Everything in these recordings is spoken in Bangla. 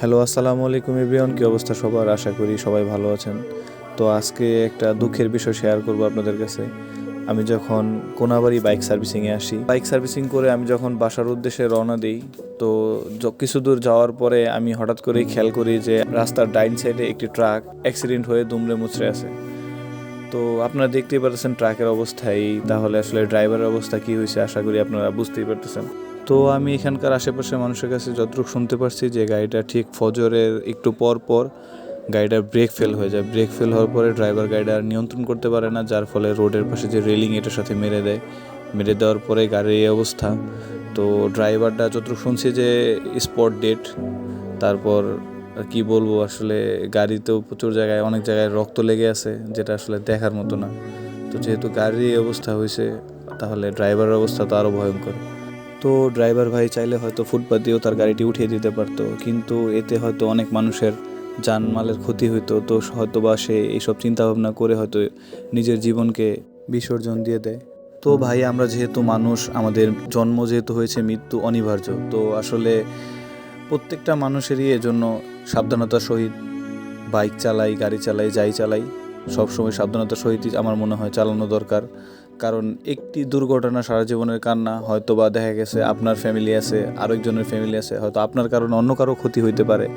হ্যালো, আসসালামু আলাইকুম এভরিওয়ান, কী অবস্থা সবার? আশা করি সবাই ভালো আছেন। তো আজকে একটা দুঃখের বিষয় শেয়ার করব আপনাদের কাছে। আমি যখন কোনাবাড়ি বাইক সার্ভিসিংয়ে আসি বাইক সার্ভিসিং করে আমি যখন বাসার উদ্দেশ্যে রওনা দিই, তো কিছু দূর যাওয়ার পরে আমি হঠাৎ করেই খেয়াল করি যে রাস্তার ডাইন সাইডে একটি ট্রাক অ্যাক্সিডেন্ট হয়ে দুমড়ে মুচড়ে আছে। তো আপনারা দেখতেই পারতেছেন ট্রাকের অবস্থায় তাহলে আসলে ড্রাইভারের অবস্থা কি হয়েছে, আশা করি আপনারা বুঝতেই পারতেছেন। তো আমি এখানকার আশেপাশের মানুষের কাছে যতটুকু শুনতে পারছি যে গাড়িটা ঠিক ফজরের একটু পর পর গাড়িটার ব্রেক ফেল হয়ে যায়। ব্রেক ফেল হওয়ার পরে ড্রাইভার গাড়িটা আর নিয়ন্ত্রণ করতে পারে না, যার ফলে রোডের পাশে যে রেলিং এটার সাথে মেরে দেয়। মেরে দেওয়ার পরে গাড়ির এই অবস্থা। তো ড্রাইভারটা যতটুকু শুনছি যে স্পট ডেট তারপর কি বলব, আসলে গাড়িতেও প্রচুর জায়গায়, অনেক জায়গায় রক্ত লেগে আছে, যেটা আসলে দেখার মতো না। তো যেহেতু গাড়ির এই অবস্থা হয়েছে, তাহলে ড্রাইভারের অবস্থা তো আরও ভয়ঙ্কর। তো ড্রাইভার ভাই চাইলে হয়তো ফুটপাথ দিয়েও তার গাড়িটি উঠিয়ে দিতে পারতো। কিন্তু এতে হয়তো অনেক মানুষের জানমালের ক্ষতি হইতো। তো হয়তো বা সে এইসব চিন্তাভাবনা করে হয়তো নিজের জীবনকে বিসর্জন দিয়ে দেয়। তো ভাই, আমরা যেহেতু মানুষ, আমাদের জন্ম যেহেতু হয়েছে মৃত্যু অনিবার্য। তো আসলে প্রত্যেকটা মানুষেরই এজন্য সাবধানতার সহিত বাইক চালাই, গাড়ি চালাই, যাই চালাই। সবসময় সাবধানতার সহিতই আমার মনে হয় চালানো দরকার। কারণ একটি দুর্ঘটনা সারা জীবনের কান্না হয়তো বা দেখা গেছে আপনার ফ্যামিলি আছে, আরেকজনের ফ্যামিলি আছে, হয়তো আপনার কারণে অন্য কারও ক্ষতি হইতে পারে।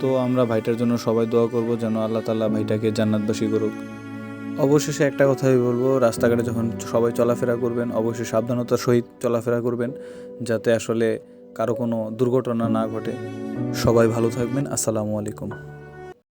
তো আমরা ভাইটার জন্য সবাই দোয়া করব যেন আল্লাহ তাল্লাহ ভাইটাকে জান্নাতবাসী করুক। অবশেষে একটা কথাই বলব, রাস্তাঘাটে যখন সবাই চলাফেরা করবেন, অবশ্যই সাবধানতার সহিত চলাফেরা করবেন, যাতে আসলে কারও কোনো দুর্ঘটনা না ঘটে। সবাই ভালো থাকবেন, আসসালামু আলাইকুম।